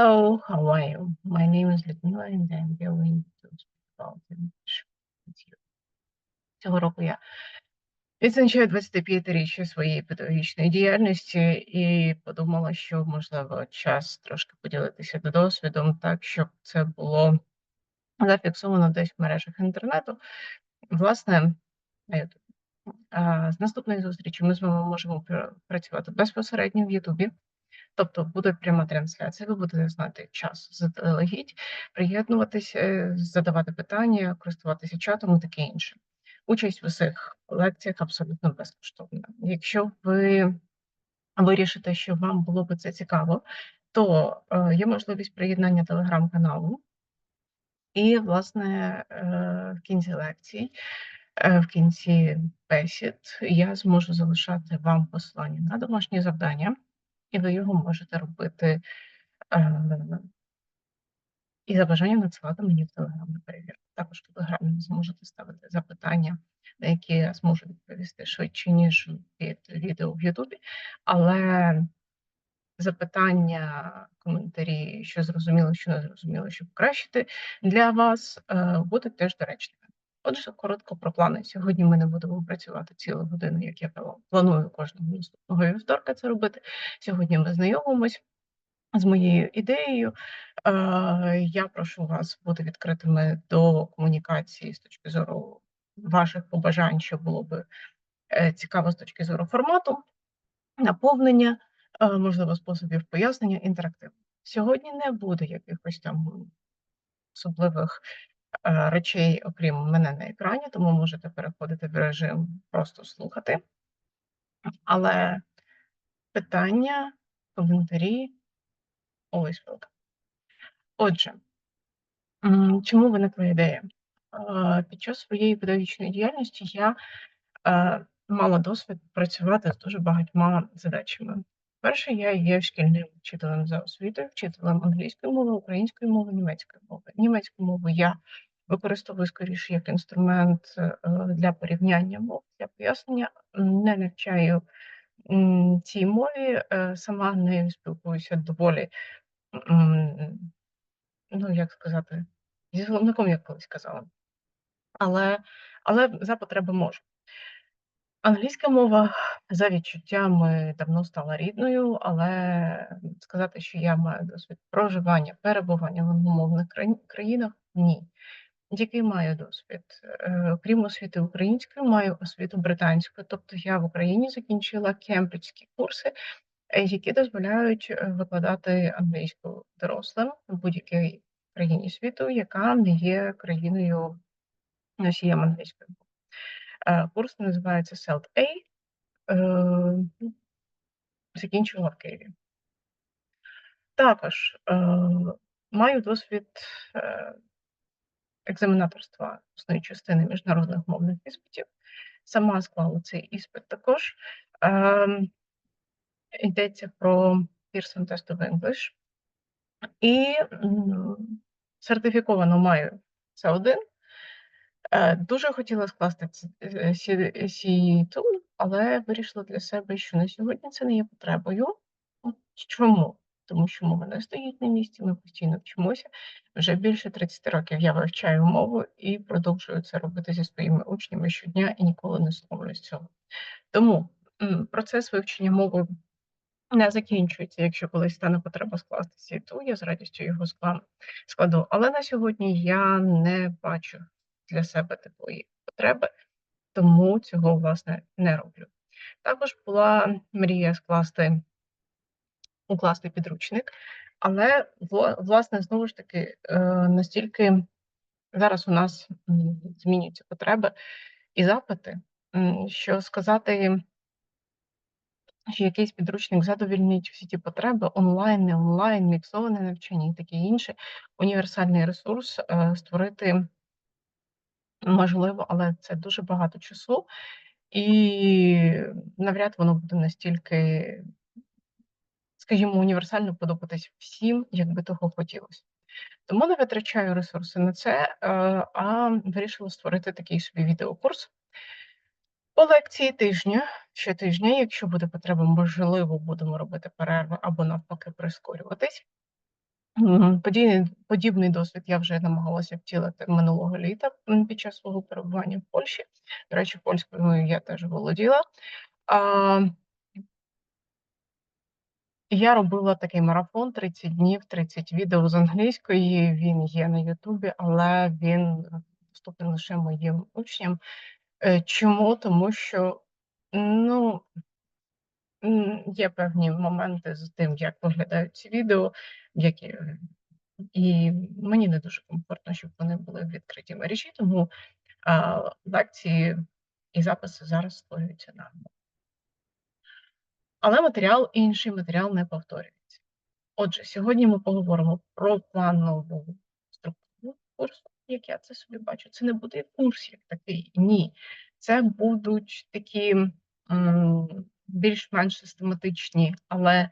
Hello, how are you? My name is Людмила, and I'm going to speak about English with you. Цього року я відзначаю 25-річчя своєї педагогічної діяльності і подумала, що можливо час трошки поділитися досвідом, так щоб це було зафіксовано десь в мережах інтернету. Власне, на YouTube. А, З наступної зустрічі ми з вами можемо працювати безпосередньо в Ютубі. Тобто буде пряма трансляція, ви будете знати час заздалегідь, приєднуватися, е, задавати питання, користуватися чатом і таке інше. Участь в усіх лекціях абсолютно безкоштовна. Якщо ви вирішите, що вам було би це цікаво, то е, є можливість приєднання телеграм-каналу. І, власне, е, в кінці лекції, в кінці бесід, я зможу залишати вам посилання на домашнє завдання, і ви його можете робити е, і за бажанням надсилати мені в Телеграм на перевірку. Також в Телеграмі зможете ставити запитання, на які я зможу відповісти швидше, ніж під відео в Ютубі. Але запитання, коментарі, що зрозуміло, що не зрозуміло, щоб покращити для вас, е, будуть теж доречними. Отже, коротко про плани. Сьогодні ми не будемо працювати цілу годину, як я планую кожного наступного вівторка це робити. Сьогодні ми знайомимось з моєю ідеєю. Я прошу вас бути відкритими до комунікації з точки зору ваших побажань, що було би е, цікаво з точки зору формату, наповнення, е, можливо, способів пояснення, інтерактиву. Сьогодні не буде якихось там особливих речей, окрім мене на екрані, тому можете переходити в режим просто слухати. Але питання, коментарі always welcome. Отже, чому виникла ідея? Е, Під час своєї педагогічної діяльності я е, мала досвід працювати з дуже багатьма задачами. Перше, я є шкільним вчителем за освітою, вчителем англійської мови, української мови, німецької мови. Німецьку мову я використовую скоріше як інструмент е, для порівняння мов, для пояснення. Не навчаю цій мові, е, сама нею спілкуюся доволі ну, як сказати, зі словником, як колись казала. Але але за потреби можу. Англійська мова за відчуттями давно стала рідною, але сказати, що я маю досвід проживання, перебування в англомовних країнах ні. Який маю досвід? Е, Крім освіти української, маю освіту британською. Тобто я в Україні закінчила кембриджські курси, е, які дозволяють е, викладати англійську дорослим в будь-якій країні світу, яка не є країною носієм англійської мови. Е, Курс називається SELT A. е, Закінчувала в Києві. Також е, маю досвід екзаменаторства усної частини міжнародних мовних іспитів. Сама склала цей іспит також. Йдеться про Pearson Test of English. І сертифіковано маю це один. Е, Дуже хотіла скласти C2, але вирішила для себе, що на сьогодні це не є потребою. От Чому? Тому що мова не стоїть на місці, ми постійно вчимося. Вже більше 30 років я вивчаю мову і продовжую це робити зі своїми учнями щодня і ніколи не соромлюсь цього. Тому процес вивчення мови не закінчується. Якщо колись стане потреба скласти C2, я з радістю його складу. Але на сьогодні я не бачу для себе такої потреби, тому цього власне не роблю. Також була мрія скласти укласти підручник, але власне знову ж таки е, настільки зараз у нас змінюються потреби і запити, що сказати, що якийсь підручник задовільнить всі ті потреби онлайн, не онлайн, міксоване навчання і таке інше, універсальний ресурс е, створити можливо, але це дуже багато часу, і навряд воно буде настільки, скажімо, універсально подобатись всім, як би того хотілося. Тому не витрачаю ресурси на це, е, а вирішила створити такий собі відеокурс. По лекції тижня, щотижня, якщо буде потреба, можливо, будемо робити перерви або навпаки прискорюватись. Подій подібний досвід я вже намагалася втілити минулого літа, під час свого перебування в Польщі. До речі, польською я теж володіла. А я робила такий марафон 30 днів, 30 відео з англійської. Він є на "Ютубі", але він, доступний лише моїм учням. Е, чому? Тому що, ну є певні моменти з тим, як виглядають ці відео, які е, і мені не дуже комфортно, щоб вони були в відкритій мережі, тому, а, лекції і записи зараз створюються наново. Але матеріал інший, матеріал не повторюється. Отже, сьогодні ми поговоримо про планову структуру курсу, як я це собі бачу. Це не буде курс як такий, ні. Це будуть такі, більш-менш систематичні, але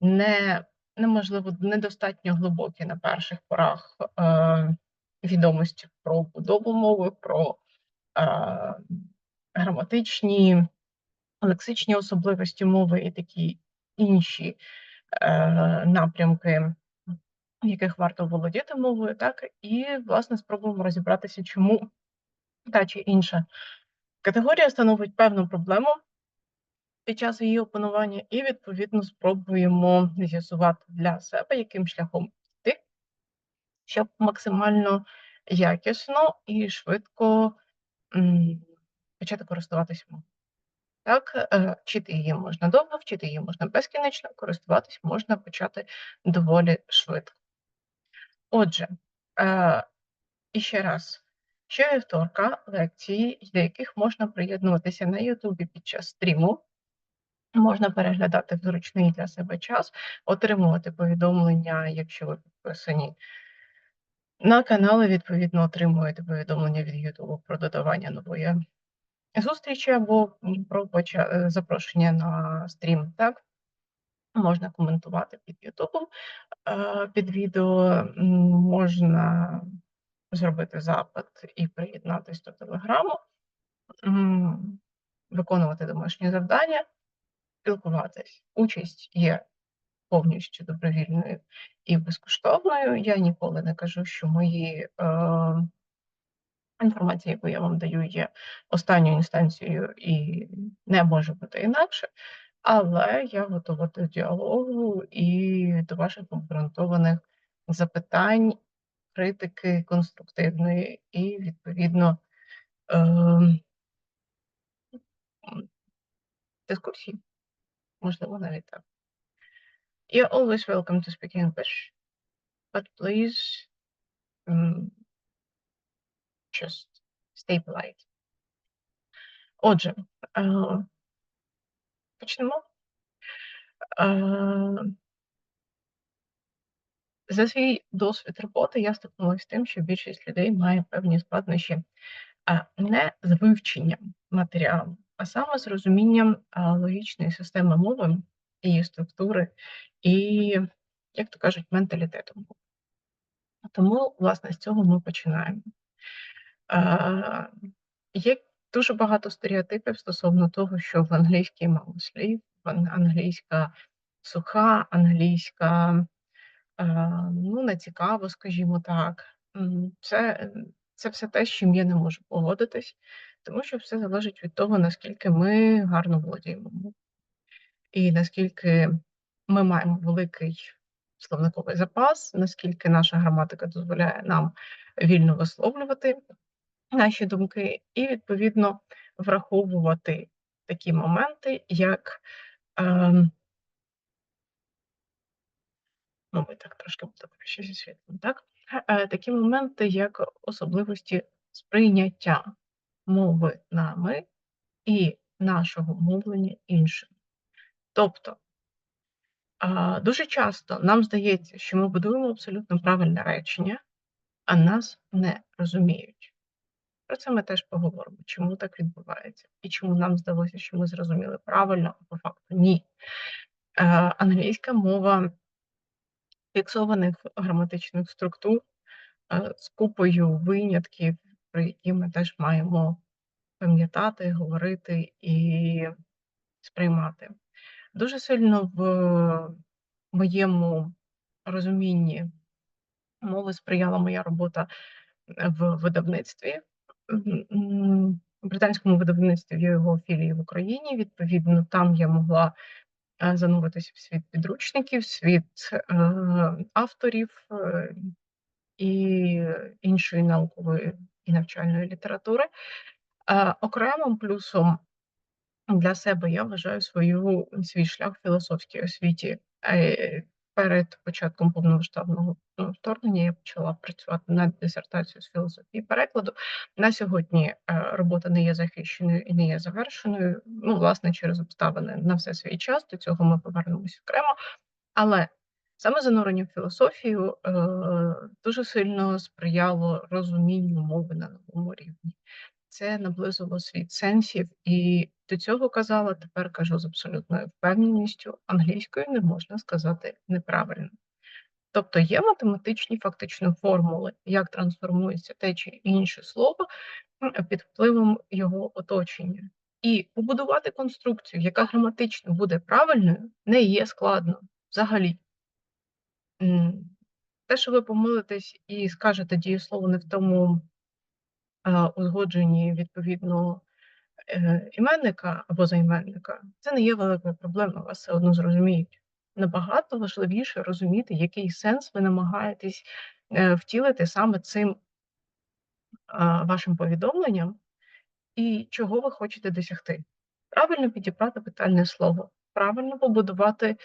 не неможливо, недостатньо глибокі на перших порах, е, відомості про будову мови, про, е, граматичні, лексичні особливості мови і такі інші, е, напрямки, яких варто володіти мовою, так, і, власне, спробуємо розібратися, чому та чи інша категорія становить певну проблему під час її опанування, і, відповідно, спробуємо з'ясувати для себе, яким шляхом йти, щоб максимально якісно і швидко, почати користуватися мовою. Так, е, вчити її можна довго, вчити її можна безкінечно, користуватись можна почати доволі швидко. Отже, е, і ще раз, щовівторка лекції, до яких можна приєднуватися на "Ютубі" під час стріму. Можна переглядати в зручний для себе час, отримувати повідомлення, якщо ви підписані на канал і, відповідно, отримуєте повідомлення від "Ютубу" про додавання нової зустрічі або, про е, запрошення на стрім, так. Можна коментувати під "Ютубом", е, під відео, можна зробити запит і приєднатись до "Телеграму", виконувати домашні завдання, спілкуватись. Участь є повністю добровільною і безкоштовною. Я ніколи не кажу, що мої, е інформація, яку я вам даю, є останньою інстанцією і не може бути інакше, але я готова до діалогу і до ваших обґрунтованих запитань, критики конструктивної і, відповідно, ем дискусії. Можливо, навіть так. You're always welcome to speak English, but please м just stay polite. Отже, е почнемо. Е За свій досвід роботи я стикнулась з тим, що більшість людей має певні складнощі, не з вивченням матеріалу, а саме з розумінням, логічної системи мови, її структури і, як то кажуть, менталітету. Тому, власне, з цього ми починаємо. Є дуже багато стереотипів стосовно того, що в англійській мало слів, англійська суха, англійська, ну, нецікава, скажімо так. Це це все те, з чим я не можу погодитись, тому що все залежить від того, наскільки ми гарно володіємо мовою. І наскільки ми маємо великий словниковий запас, наскільки наша граматика дозволяє нам вільно висловлювати наші думки і, відповідно, враховувати такі моменти, як, ем Мабуть, так трошки краще зі світлом, так? Е, такі моменти, як особливості сприйняття мови нами і нашого мовлення іншим. Тобто дуже часто нам здається, що ми будуємо абсолютно правильне речення, а нас не розуміють. Про це ми теж поговоримо, чому так відбувається, і чому нам здалося, що ми зрозуміли правильно, а по факту ні. Е, англійська мова фіксованих граматичних структур, е, з купою винятків, про які ми теж маємо пам'ятати, говорити і сприймати. Дуже сильно в моєму розумінні мови сприяла моя робота, в видавництві, м, британському видавництві в його філії в Україні. Відповідно, там я могла, е, зануритися в світ підручників, в світ, е, авторів, е, і іншої наукової і навчальної літератури. Е, окремим плюсом для себе я вважаю свою свій шлях в філософській освіті. Е, перед початком повномасштабного, ну, вторгнення я почала працювати над дисертацією з філософії перекладу. На сьогодні, е, робота не є захищеною і не є завершеною. Ну, власне, через обставини на все свій час. До цього ми повернемось окремо. Але саме занурення в філософію, е, дуже сильно сприяло розумінню мови на новому рівні. Це наблизило світ сенсів, і до цього казала, тепер кажу з абсолютною впевненістю: англійською не можна сказати неправильно. Тобто є математичні фактично формули, як трансформується те чи інше слово, під впливом його оточення. І побудувати конструкцію, яка граматично буде правильною, не є складно взагалі. Те, що ви помилитесь і скажете дієслово не в тому узгодженні відповідно, е, іменника або займенника, це не є великою проблемою, вас все одно зрозуміють. Набагато важливіше розуміти, який сенс ви намагаєтесь, е, втілити саме цим вашим повідомленням і чого ви хочете досягти. Правильно підібрати питальне слово, правильно побудувати,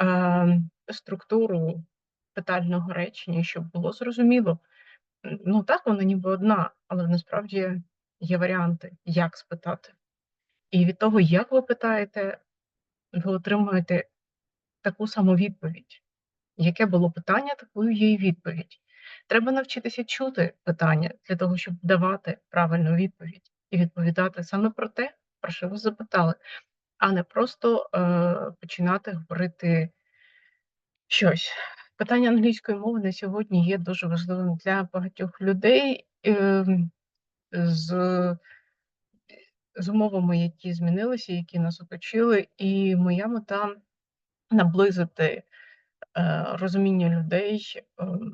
е, структуру питального речення, щоб було зрозуміло. Ну так, вона ніби одна, але насправді є варіанти, як спитати. І від того, як ви питаєте, ви отримуєте таку саму відповідь. Яке було питання, такою є і відповідь. Треба навчитися чути питання для того, щоб давати правильну відповідь і відповідати саме про те, про що ви запитали, а не просто, е, починати говорити щось. Питання англійської мови на сьогодні є дуже важливим для багатьох людей, ем, з з умовами, які змінилися, які нас оточили, і моя мета наблизити, е, розуміння людей, ем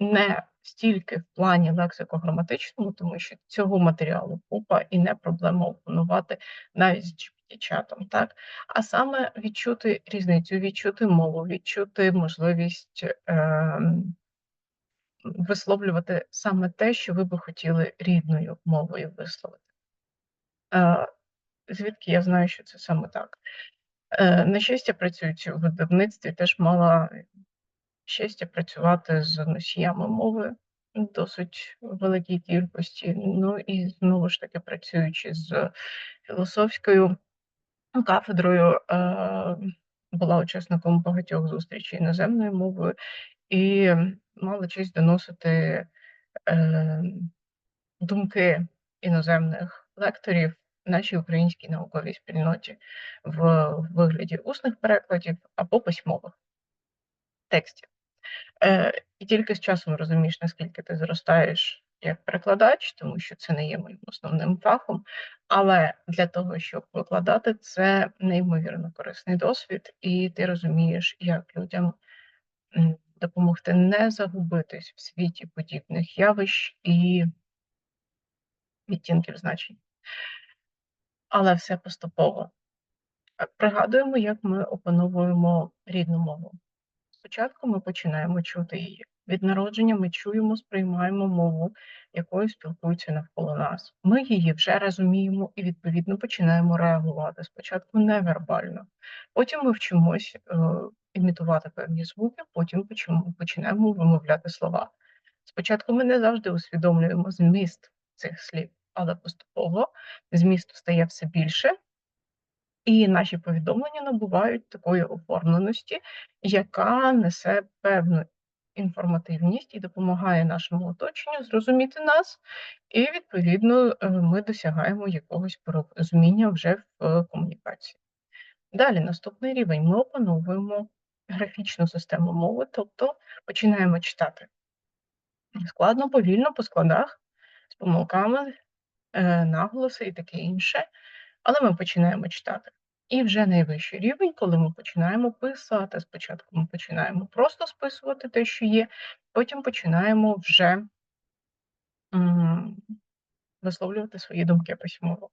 не стільки в плані лексико-граматичному, тому що цього матеріалу купа і не проблема опанувати навіть GPT-чатом, так? А саме відчути різницю, відчути мову, відчути можливість, ем висловлювати саме те, що ви би хотіли рідною мовою висловити. Е, звідки я знаю, що це саме так? Е, на щастя, працюючи у видавництві, теж мала щастя працювати з носіями мови в досить великій кількості. Ну і знову ж таки, працюючи з філософською кафедрою, е, була учасником багатьох зустрічей іноземною мовою і мала честь доносити, е, думки іноземних лекторів нашій українській науковій спільноті в вигляді усних перекладів або письмових текстів. Е, і тільки з часом розумієш, наскільки ти зростаєш як перекладач, тому що це не є моїм основним фахом. Але для того, щоб викладати, це неймовірно корисний досвід, і ти розумієш, як людям, допомогти не загубитись в світі подібних явищ і відтінків значень. Але все поступово. Пригадуємо, як ми опановуємо рідну мову. Спочатку ми починаємо чути її. Від народження ми чуємо, сприймаємо мову, якою спілкуються навколо нас. Ми її вже розуміємо і, відповідно, починаємо реагувати. Спочатку невербально, потім ми вчимось е, імітувати певні звуки, потім починаємо вимовляти слова. Спочатку ми не завжди усвідомлюємо зміст цих слів, але поступово змісту стає все більше, і наші повідомлення набувають такої оформленості, яка несе певну інформативність і допомагає нашому оточенню зрозуміти нас, і відповідно, е, ми досягаємо якогось порозуміння вже в е, комунікації. Далі, наступний рівень. Ми опановуємо графічну систему мови, тобто починаємо читати складно, повільно, по складах, з помилками, е, наголоси і таке інше, але ми починаємо читати. І вже найвищий рівень, коли ми починаємо писати. Спочатку ми починаємо просто списувати те, що є, потім починаємо вже висловлювати свої думки письмово.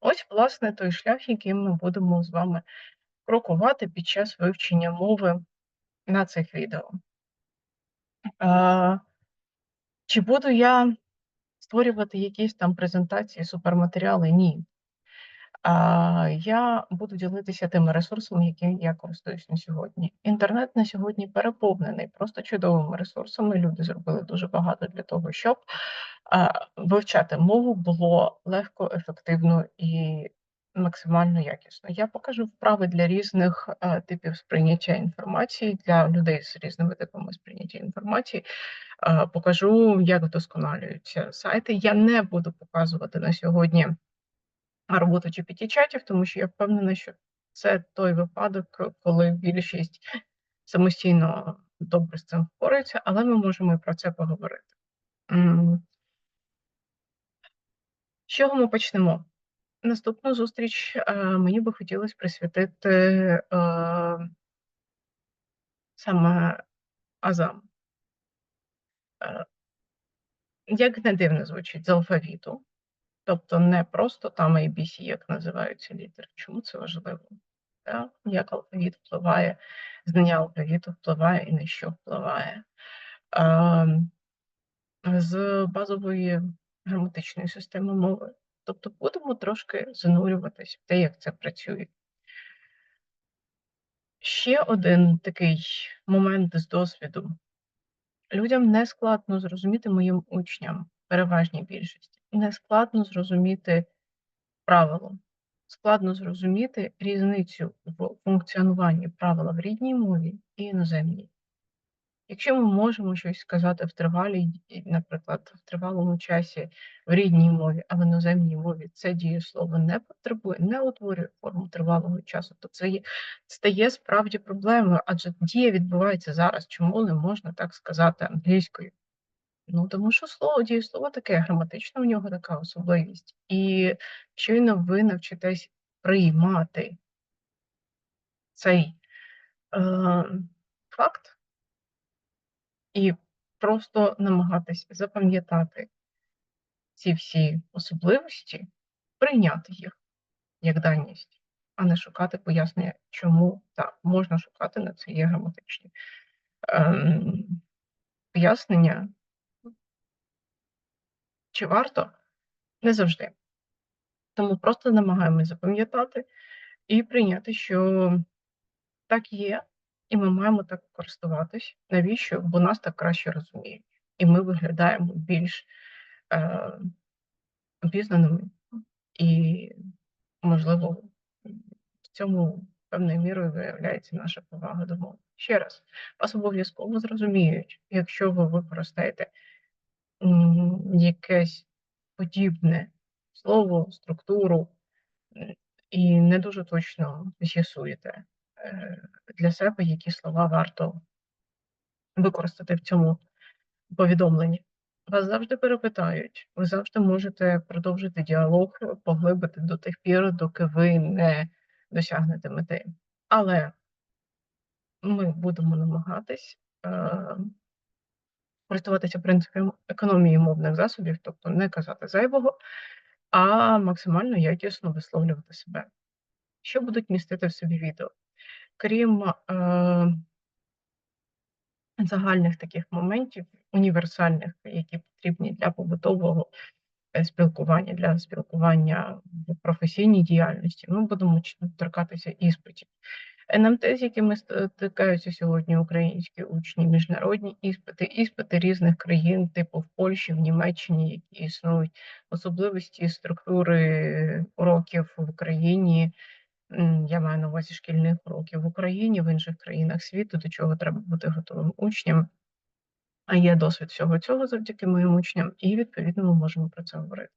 Ось, власне, той шлях, яким ми будемо з вами крокувати під час вивчення мови на цих відео. А, Чи буду я створювати якісь там презентації, суперматеріали? Ні. Я буду ділитися тими ресурсами, якими я користуюсь на сьогодні. Інтернет на сьогодні переповнений просто чудовими ресурсами. Люди зробили дуже багато для того, щоб вивчати мову було легко, ефективно і максимально якісно. Я покажу вправи для різних типів сприйняття інформації для людей з різними типами сприйняття інформації. Покажу, як вдосконалюються сайти. Я не буду показувати на сьогодні роботу GPT-чатів, тому що я впевнена, що це той випадок, коли більшість самостійно добре з цим впорається, але ми можемо і про це поговорити. З чого ми почнемо? Наступну зустріч е, мені би хотілося присвятити е, саме Азам. Е, як не дивно звучить з алфавіту, Тобто не просто там ABC, як називаються літери. Чому це важливо? Так? Як алфавіт впливає, знання алфавіту впливає і на що впливає. А, з базової граматичної системи мови. Тобто будемо трошки занурюватись в те, як це працює. Ще один такий момент з досвіду. Людям не складно зрозуміти моїм учням, переважній більшості не складно зрозуміти правило, складно зрозуміти різницю в функціонуванні правила в рідній мові і іноземній. Якщо ми можемо щось сказати в тривалій, наприклад, в тривалому часі в рідній мові, а в іноземній мові це дієслово не потребує, не утворює форму тривалого часу, то це є, стає справді проблемою, адже дія відбувається зараз. Чому не можна так сказати англійською? Ну, тому що слово дієслово таке, граматична в нього така особливість. І щойно ви навчитесь приймати цей е, факт і просто намагатись запам'ятати ці всі особливості, прийняти їх як даність, а не шукати пояснення, чому так, можна шукати на це є граматичні е, пояснення. Чи варто? Не завжди. Тому просто намагаємось запам'ятати і прийняти, що так є, і ми маємо так користуватись. Навіщо? Бо нас так краще розуміють. І ми виглядаємо більш е, обізнаними і, можливо, в цьому певною мірою виявляється наша повага до мови. Ще раз, вас обов'язково зрозуміють, якщо ви використаєте якесь подібне слово, структуру, і не дуже точно з'ясуєте е, для себе, які слова варто використати в цьому повідомленні. Вас завжди перепитають, ви завжди можете продовжити діалог, поглибити до тих пір, доки ви не досягнете мети. Але ми будемо намагатись е, користуватися принципом економії мовних засобів, тобто не казати зайвого, а максимально якісно висловлювати себе. Що будуть містити в собі відео? Крім е, загальних таких моментів, універсальних, які потрібні для побутового е, спілкування, для спілкування в професійній діяльності, ми будемо торкатися іспитів. НМТ, з якими стикаються сьогодні українські учні, міжнародні іспити, іспити різних країн, типу в Польщі, в Німеччині, які існують, особливості структури уроків в Україні. Я маю на увазі шкільних уроків в Україні, в інших країнах світу, до чого треба бути готовим учням. А є досвід всього цього завдяки моїм учням, і відповідно ми можемо про це говорити.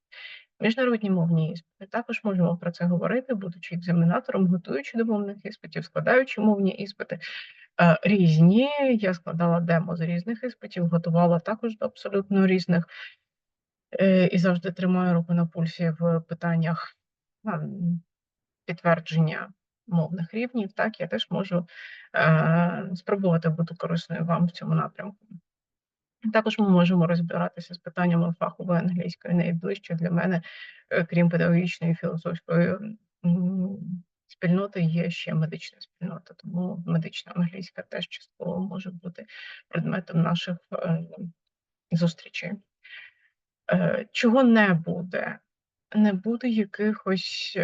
Міжнародні мовні іспити. Також можемо про це говорити, будучи екзаменатором, готуючи до мовних іспитів, складаючи мовні іспити е, різні. Я складала демо з різних іспитів, готувала також до абсолютно різних е, і завжди тримаю руку на пульсі в питаннях підтвердження мовних рівнів, так, я теж можу, е, спробувати бути корисною вам в цьому напрямку. Також ми можемо розбиратися з питаннями фахової англійської. Найближче для мене, е, крім педагогічної філософської, спільноти, є ще медична спільнота, тому медична англійська теж частково може бути предметом наших, е, зустрічей. Е, чого не буде? Не буде якихось,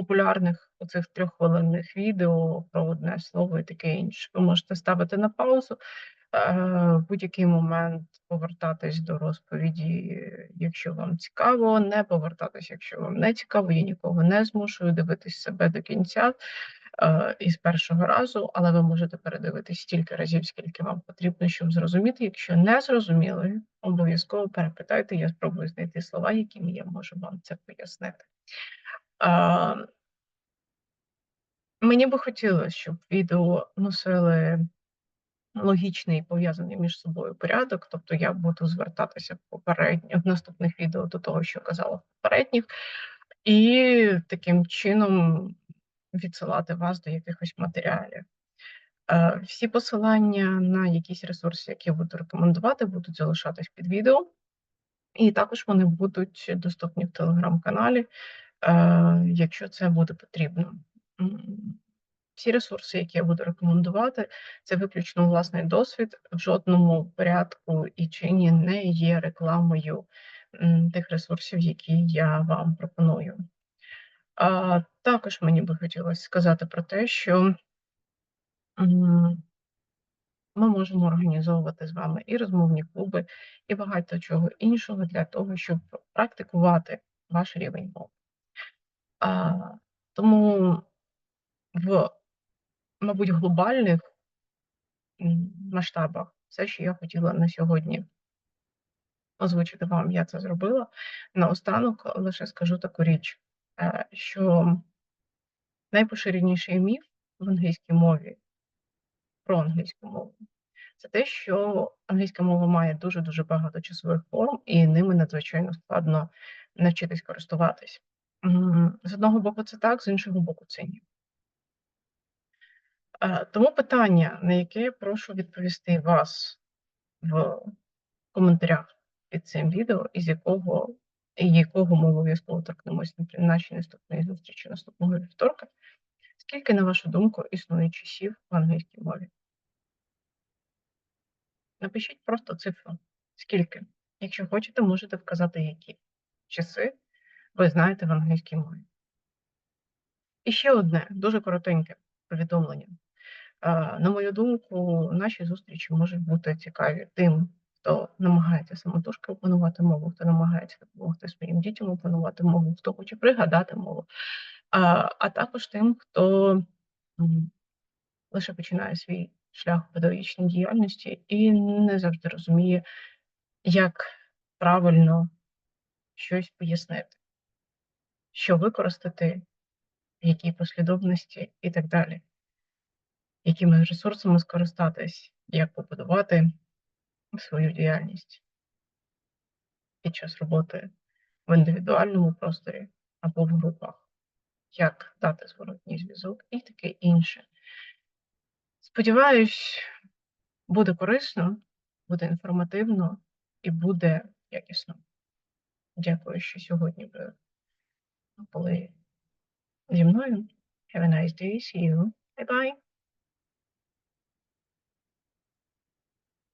популярних оцих трьоххвилинних відео про одне слово і таке інше. Ви можете ставити на паузу, е, в будь-який момент повертатись до розповіді, якщо вам цікаво, не повертатись, якщо вам не цікаво. Я нікого не змушую дивитись себе до кінця, е, і з першого разу, але ви можете передивитись стільки разів, скільки вам потрібно, щоб зрозуміти. Якщо не зрозуміли, обов'язково перепитайте, я спробую знайти слова, якими я можу вам це пояснити. А Мені би хотілося, щоб відео носили логічний і пов'язаний між собою порядок, тобто я буду звертатися попередньо в наступних відео до того, що казала в попередніх, і таким чином відсилати вас до якихось матеріалів. Е, всі посилання на якісь ресурси, які я буду рекомендувати, будуть залишатись під відео, і також вони будуть доступні в телеграм-каналі, якщо це буде потрібно. Всі ресурси, які я буду рекомендувати, це виключно власний досвід. В жодному порядку і чині не є рекламою тих ресурсів, які я вам пропоную. Також мені би хотілося сказати про те, що ми можемо організовувати з вами і розмовні клуби, і багато чого іншого для того, щоб практикувати ваш рівень мови. А, тому в, мабуть, глобальних масштабах все, що я хотіла на сьогодні озвучити вам, я це зробила. Наостанок лише скажу таку річ, е, що найпоширеніший міф в англійській мові про англійську мову це те, що англійська мова має дуже-дуже багато часових форм, і ними надзвичайно складно навчитись користуватись. З одного боку, це так, з іншого боку, це ні. Е, Тому питання, на яке я прошу відповісти вас в коментарях під цим відео, із якого якого ми обов'язково торкнемось на нашій наступної зустрічі наступного вівторка. Скільки, на вашу думку, існує часів в англійській мові? Напишіть просто цифру. Скільки? Якщо хочете, можете вказати, які часи ви знаєте в англійській мові. І ще одне дуже коротеньке повідомлення. Е, На мою думку, наші зустрічі можуть бути цікаві тим, хто намагається самотужки опанувати мову, хто намагається допомогти своїм дітям опанувати мову, хто хоче пригадати мову, а, а також тим, хто лише починає свій шлях в педагогічній діяльності і не завжди розуміє, як правильно щось пояснити, що використати, в якій послідовності і так далі, якими ресурсами скористатись, як побудувати свою діяльність під час роботи в індивідуальному просторі або в групах, як дати зворотній зв'язок і таке інше. Сподіваюсь, буде корисно, буде інформативно і буде якісно. Дякую, що сьогодні ви були зі мною. Have a nice day. See you. Bye-bye.